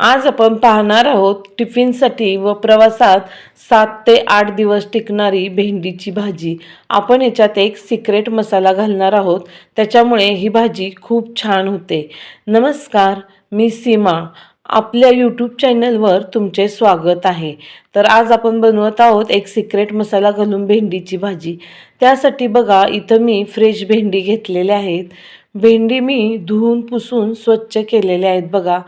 आज आपण पाहणार आहोत टिफिनसाठी व प्रवासात सात ते आठ दिवस टिकणारी भेंडीची भाजी. आपण याच्यात एक सिक्रेट मसाला घालणार आहोत. त्याच्यामुळे ही भाजी खूप छान होते. नमस्कार मी सीमा. आपल्या यूट्यूब चॅनलवर तुमचे स्वागत आहे. तर आज आपण बनवत आहोत एक सिक्रेट मसाला घालून भेंडीची भाजी. त्यासाठी बघा इथं मी फ्रेश भेंडी घेतलेल्या आहेत. भेंडी मी धुवून पुसून स्वच्छ केलेल्या आहेत बघा.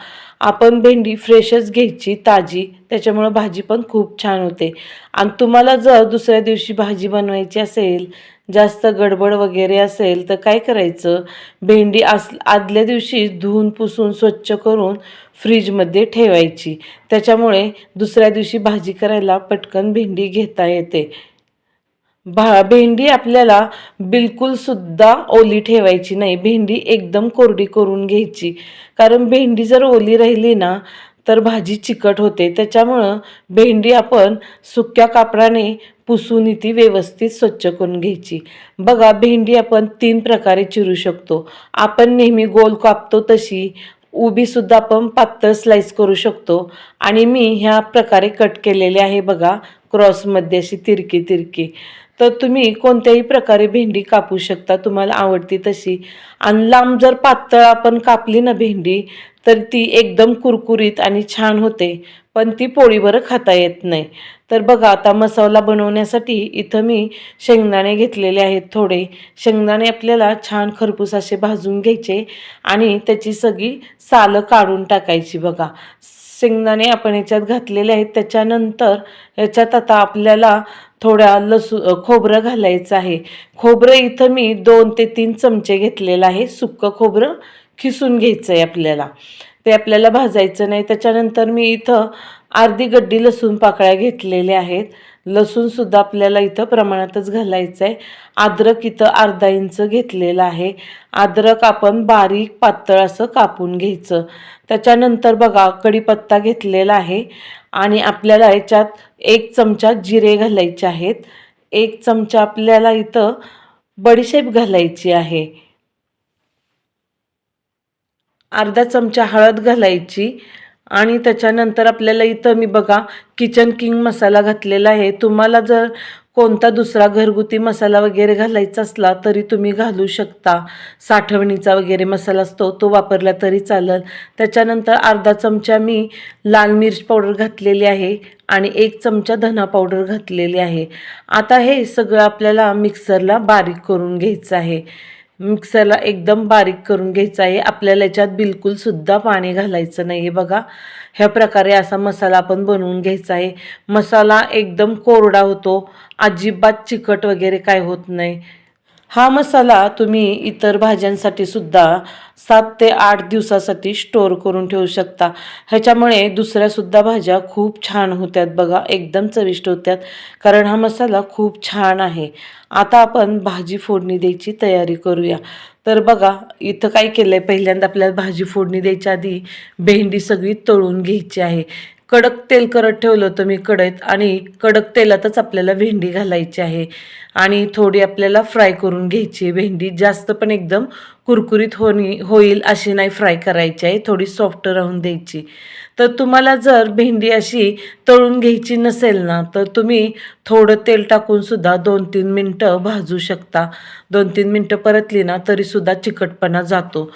आपण भेंडी फ्रेशच घ्यायची ताजी त्याच्यामुळं भाजी पण खूप छान होते. आणि तुम्हाला जर दुसऱ्या दिवशी भाजी बनवायची असेल जास्त गडबड वगैरे असेल तर काय करायचं? भेंडी आस आदल्या दिवशी धुवून पुसून स्वच्छ करून फ्रीजमध्ये ठेवायची. त्याच्यामुळे दुसऱ्या दिवशी भाजी करायला पटकन भेंडी घेता येते. भा भेंडी आपल्याला बिलकुलसुद्धा ओली ठेवायची नाही. भेंडी एकदम कोरडी करून घ्यायची. कारण भेंडी जर ओली राहिली ना तर भाजी चिकट होते. त्याच्यामुळं भेंडी आपण सुक्या कापडाने पुसून ती व्यवस्थित स्वच्छ करून घ्यायची. बघा भेंडी आपण तीन प्रकारे चिरू शकतो. आपण नेहमी गोल कापतो तशी. उभीसुद्धा आपण पातळ स्लाईस करू शकतो. आणि मी ह्या प्रकारे कट केलेले आहे बघा. क्रॉसमध्ये अशी तिरकी तिरकी. तर तुम्ही कोणत्याही प्रकारे भेंडी कापू शकता. तुम्हाला आवडती तशी. आणि लांब जर पातळ आपण कापली ना भेंडी तर ती एकदम कुरकुरीत आणि छान होते. पण ती पोळीवर खाता येत नाही. तर बघा आता मसाला बनवण्यासाठी इथं मी शेंगदाणे घेतलेले आहेत थोडे. शेंगदाणे आपल्याला छान खरपूस असे भाजून घ्यायचे आणि त्याची सगळी सालं काढून टाकायची बघा. शेंगदाणे आपण याच्यात घातलेले आहेत. त्याच्यानंतर याच्यात आता आपल्याला थोड्या लसू खोबरं घालायचं आहे. खोबरं इथं मी दोन ते तीन चमचे घेतलेलं आहे. सुक्कं खोबरं खिसून घ्यायचं आहे आपल्याला. ते आपल्याला भाजायचं नाही. त्याच्यानंतर मी इथं अर्धी गड्डी लसूण पाकळ्या घेतलेल्या आहेत. लसूणसुद्धा आपल्याला इथं प्रमाणातच घालायचं आहे. अद्रक इथं अर्धा इंच घेतलेलं आहे. अद्रक आपण बारीक पातळ असं कापून घ्यायचं. त्याच्यानंतर बघा कढीपत्ता घेतलेला आहे आणि आपल्याला याच्यात एक चमचा जिरे घालायचे आहेत. एक चमचा आपल्याला इथं बडीशेप घालायची आहे. अर्धा चमचा हळद घालायची आणि त्याच्यानंतर आपल्याला इथं मी बघा किचन किंग मसाला घातलेला आहे. तुम्हाला जर कोणता दुसरा घरगुती मसाला वगैरे घालायचा असला तरी तुम्ही घालू शकता. साठवणीचा वगैरे मसाला असतो तो वापरला तरी चालेल. त्याच्यानंतर अर्धा चमचा मी लाल मिर्च पावडर घातलेली आहे आणि एक चमचा धना पावडर घातलेली आहे. आता हे सगळं आपल्याला मिक्सरला बारीक करून घ्यायचं आहे. मिक्सरला एकदम बारीक करून घ्यायचा आहे. आपल्याला याच्यात बिलकुलसुद्धा पाणी घालायचं नाही. आहे बघा ह्या प्रकारे असा मसाला आपण बनवून घ्यायचा आहे. मसाला एकदम कोरडा होतो. अजिबात चिकट वगैरे काय होत नाही. हा मसाला तुम्ही इतर भाज्यांसाठी सुद्धा सात ते आठ दिवसासाठी स्टोअर करून ठेवू शकता. ह्याच्यामुळे दुसऱ्यासुद्धा भाज्या खूप छान होत्यात बघा एकदम चविष्ट होत्यात. कारण हा मसाला खूप छान आहे. आता आपण भाजी फोडणी द्यायची तयारी करूया. तर बघा इथं काय केलं आहे पहिल्यांदा आपल्याला भाजी फोडणी द्यायच्या आधी भेंडी सगळी तळून घ्यायची आहे. कडक तेल करत ठेवलं होतं मी कढईत आणि कडक तेलातच आपल्याला भेंडी घालायची आहे. आणि थोडी आपल्याला फ्राय करून घ्यायची आहे. भेंडी जास्त पण एकदम कुरकुरीत होणी होईल अशी नाही फ्राय करायची आहे. थोडी सॉफ्ट राहून द्यायची. तर तुम्हाला जर भेंडी अशी तळून घ्यायची नसेल ना तर तुम्ही थोडं तेल टाकूनसुद्धा दोन तीन मिनटं भाजू शकता. दोन तीन मिनटं परतली ना तरीसुद्धा चिकटपणा जातो.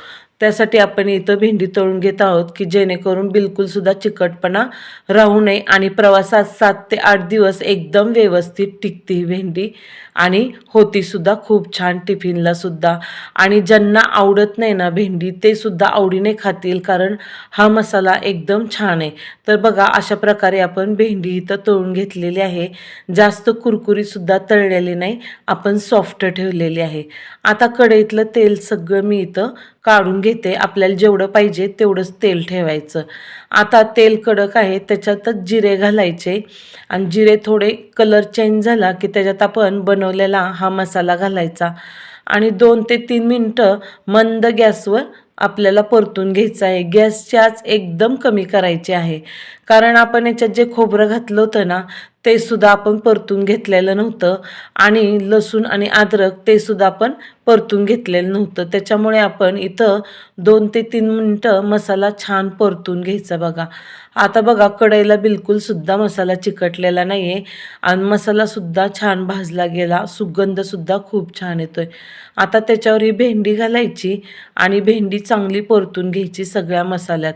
त्यासाठी आपण इथं भेंडी तळून घेत आहोत की जेणेकरून बिलकुलसुद्धा चिकटपणा राहू नये आणि प्रवासात सात ते आठ दिवस एकदम व्यवस्थित टिकते ही भेंडी आणि होतीसुद्धा खूप छान टिफिनलासुद्धा आणि ज्यांना आवडत नाही ना भेंडी ते सुद्धा आवडीने खातील कारण हा मसाला एकदम छान आहे. तर बघा अशा प्रकारे आपण भेंडी इथं तळून घेतलेली आहे. जास्त कुरकुरीसुद्धा तळलेली नाही आपण सॉफ्ट ठेवलेली आहे. आता कढईतलं तेल सगळं मी इथं काढून घेत आपल्याला जेवढं पाहिजे तेवढंच तेल ठेवायचं. आता तेल कडक आहे त्याच्यातच जिरे घालायचे. आणि जिरे थोडे कलर चेंज झाला की त्याच्यात आपण बनवलेला हा मसाला घालायचा. आणि दोन ते तीन मिनटं मंद गॅसवर आपल्याला परतून घ्यायचं आहे. गॅसची आच एकदम कमी करायची आहे. कारण आपण याच्यात जे खोबरं घातलं होतं ना ते सुद्धा आपण परतून घेतलेलं नव्हतं. आणि लसूण आणि अद्रक ते सुद्धा आपण परतून घेतलेलं नव्हतं. त्याच्यामुळे आपण इथं दोन ते तीन मिनटं मसाला छान परतून घ्यायचा बघा. आता बघा कढईला बिलकुलसुद्धा मसाला चिकटलेला नाही आहे आणि मसालासुद्धा छान भाजला गेला. सुगंधसुद्धा खूप छान येतो आहे आता त्याच्यावर ही भेंडी घालायची आणि भेंडी चांगली परतून घ्यायची सगळ्या मसाल्यात.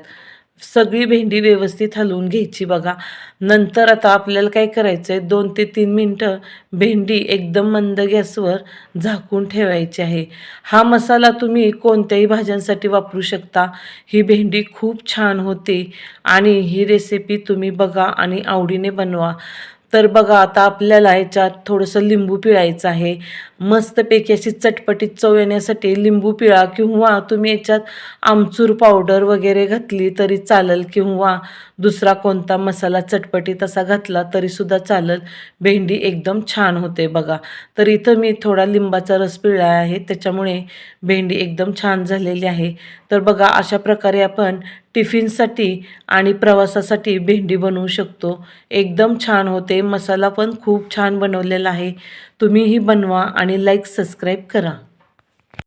सगळी भेंडी व्यवस्थित हलवून घ्यायची बघा. नंतर आता आपल्याला काय करायचं आहे दोन ते तीन मिनटं भेंडी एकदम मंद गॅसवर झाकून ठेवायची आहे. हा मसाला तुम्ही कोणत्याही भाज्यांसाठी वापरू शकता. ही भेंडी खूप छान होते आणि ही रेसिपी तुम्ही बघा आणि आवडीने बनवा. तर बघा आता आपल्याला ह्याच्यात थोडंसं लिंबू पिळायचं आहे. मस्तपैकी अशी चटपटीत चव येण्यासाठी लिंबू पिळा किंवा तुम्ही याच्यात आमचूर पावडर वगैरे घातली तरी चालेल किंवा दुसरा कोणता मसाला चटपटीत असा घातला तरीसुद्धा चालेल. भेंडी एकदम छान होते बघा. तर इथं मी थोडा लिंबाचा रस पिळला आहे त्याच्यामुळे भेंडी एकदम छान झालेली आहे. तर बघा अशा प्रकारे आपण टिफिनसाठी आणि प्रवासासाठी भेंडी बनवू शकतो. एकदम छान होते. मसाला पण खूप छान बनवलेला आहे. तुम्हीही बनवा आणि लाईक सबस्क्राईब करा.